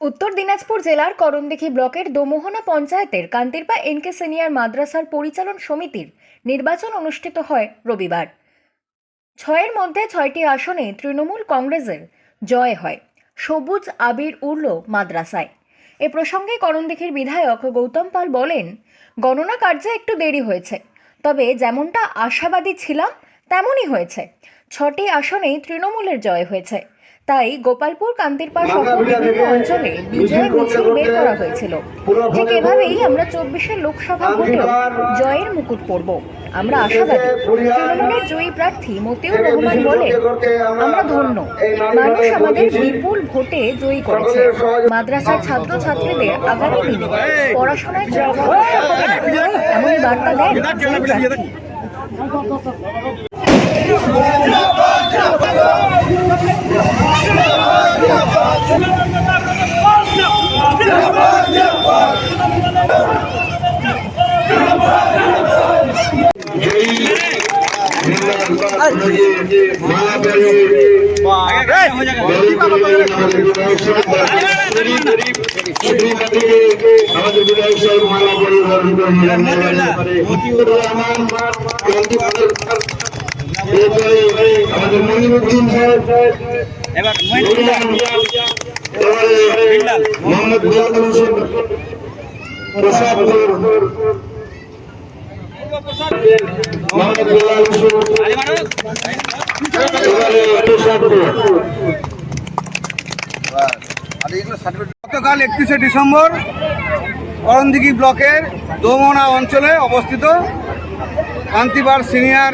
উত্তর দিনাজপুর জেলার করণদিঘি ব্লকের দোমোহনা পঞ্চায়েতের কান্তিরপা এনকে সিনিয়র মাদ্রাসার পরিচালন সমিতির নির্বাচন অনুষ্ঠিত হয় রবিবার। ছয়ের মধ্যে ছয়টি আসনে তৃণমূল কংগ্রেসের জয় হয়। সবুজ আবির উড়ল মাদ্রাসায়। এ প্রসঙ্গে করণদিঘির বিধায়ক গৌতম পাল বলেন, গণনা কার্যে একটু দেরি হয়েছে। তবে যেমনটা আশাবাদী ছিলাম, তেমনই হয়েছে। ছটি আসনেই তৃণমূলের জয় হয়েছে। তাই গোপালপুর কান্তিরপাড় সহ বিভিন্ন অঞ্চলে বিজয় মিছিল বের করা হয়েছিল ঠিক এভাবেই আমরা চব্বিশের লোকসভা ভোটেও জয়ের মুকুট পরব আমরা আশাবাদী তৃণমূলের জয়ী প্রার্থী মতিউর রহমান বলেন আমরা ধন্য মানুষ আমাদের বিপুল ভোটে জয়ী করেছে মাদ্রাসার ছাত্র ছাত্রীদের আগামী দিনে পড়াশোনায় এমনই বার্তা দেন জয়ী প্রার্থী আমাদের বিধায়ক সাহেব মালা এরপরে আমাদের মনিরুদ্দিন সাহেব এবার মোহাম্মদ বিলাল গতকাল একত্রিশে ডিসেম্বর করণদিঘি ব্লকের দোমনা অঞ্চলে অবস্থিত কান্তিবার সিনিয়র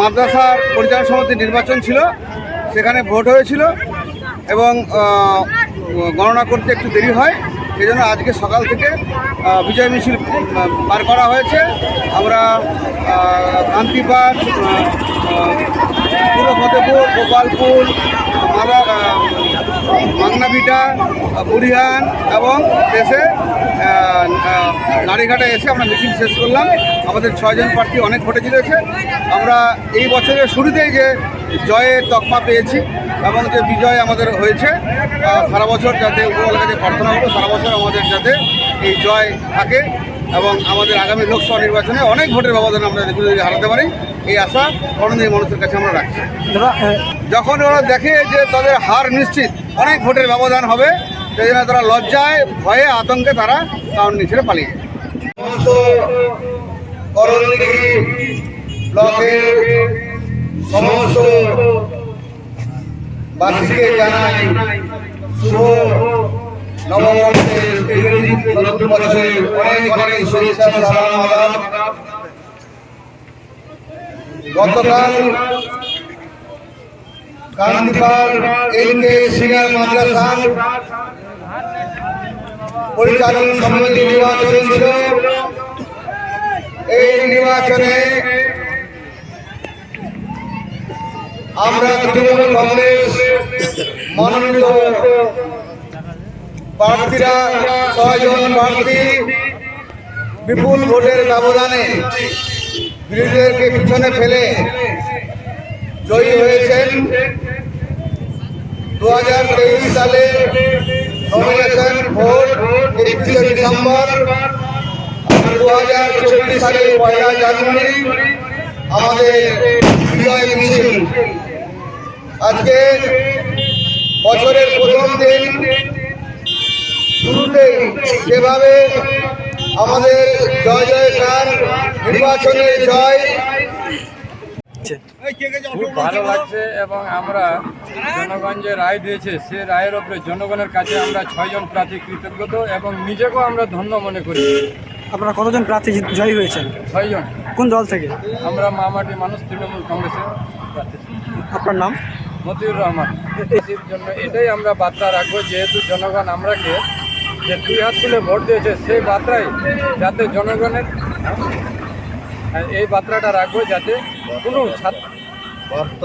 মাদ্রাসার পরিচালনা সমিতির নির্বাচন ছিল। সেখানে ভোট হয়েছিল এবং গণনা করতে একটু দেরি হয়। সেই জন্য আজকে সকাল থেকে বিজয় মিছিল বার করা হয়েছে। আমরা আহ, পূর্ব ফতেপুর গোপালপুর মাংনাভিটা বুড়িহান এবং আহ, নারীঘাটে এসে আমরা মিছিল শেষ করলাম। আমাদের ছয়জন প্রার্থী অনেক ভোটে জিতেছে। আমরা এই বছরের শুরুতেই যে জয়ের তকমা পেয়েছি এবং যে বিজয় আমাদের হয়েছে সারা বছর যাতে উপরওয়ালার কাছে প্রার্থনা করব সারা বছর আমাদের যাতে এই জয় থাকে এবং আমাদের আগামী লোকসভা নির্বাচনে অনেক ভোটের ব্যবধানে আমরা বিরোধী হারাতে পারি এই আশা করণীয় মানুষের কাছে আমরা রাখছি যখন ওরা দেখে যে তাদের হার নিশ্চিত অনেক ভোটের ব্যবধান হবে সেই জন্য তারা লজ্জায় ভয়ে আতঙ্কে তারা কারণ নিচে পালিয়ে যায়। সমস্ত ব্লকের সমস্ত বাসীকে জানাই শুভ নববর্ষের নতুন বছরের অনেক অনেক শুভেচ্ছা, সালাম আদাব গতকাল কান্তিপাল এলকে সিনিয়র মাদ্রাসা পরিচালন সমিতি নির্বাচন ছিল। এই নির্বাচনে আমরা তৃণমূল কংগ্রেস, মনোনীত প্রার্থীরা, ছয়জন প্রার্থী বিপুল ভোটের ব্যবধানে বিরোধীদেরকে পিছনে ফেলে জয়ী হয়েছেন। দু হাজার তেইশ সালে নমিনেশন ভোট একত্রিশে ডিসেম্বর দু হাজার চব্বিশ সালের পয়লা জানুয়ারি আমাদের বিজয় মিছিল আজকে বছরের প্রথম দিন শুরুতেই যেভাবে আমাদের জয় জয়কার নির্বাচনের জয়। খুব ভালো লাগছে এবং আমরা জনগণ যে রায় দিয়েছে সে রায়ের ওপরে জনগণের কাছে আমরা ছয়জন প্রার্থী কৃতজ্ঞত এবং নিজেকেও আমরা ধন্য মনে করি। আপনারা কতজন প্রার্থী জয়ী হয়েছেন? ছয়জন। কোন দল থেকে? আমরা মামাটি মানুষ তৃণমূল কংগ্রেসের আপনার নাম? মতিউর রহমান। জন্য এটাই আমরা বার্তা রাখব যেহেতু জনগণ আমরাকে যে দুই হাত তুলে ভোট দিয়েছে সেই বার্তায় যাতে জনগণের হ্যাঁ, এই বার্তাটা রাখব যাতে কোনো ছাত্র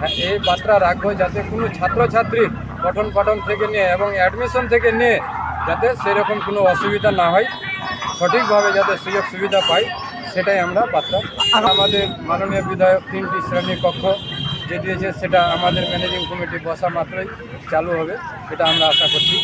হ্যাঁ, এই বার্তা রাখব যাতে কোনো ছাত্রছাত্রীর পঠন পাঠন থেকে নিয়ে এবং অ্যাডমিশন থেকে নিয়ে যাতে সেরকম কোনো অসুবিধা না হয় সঠিকভাবে যাতে সুযোগ সুবিধা পাই সেটাই আমরা বার্তা আমাদের মাননীয় বিধায়ক তিনটি শ্রেণির কক্ষ যে দিয়েছে, সেটা আমাদের ম্যানেজিং কমিটি বসা মাত্রই চালু হবে, এটা আমরা আশা করছি।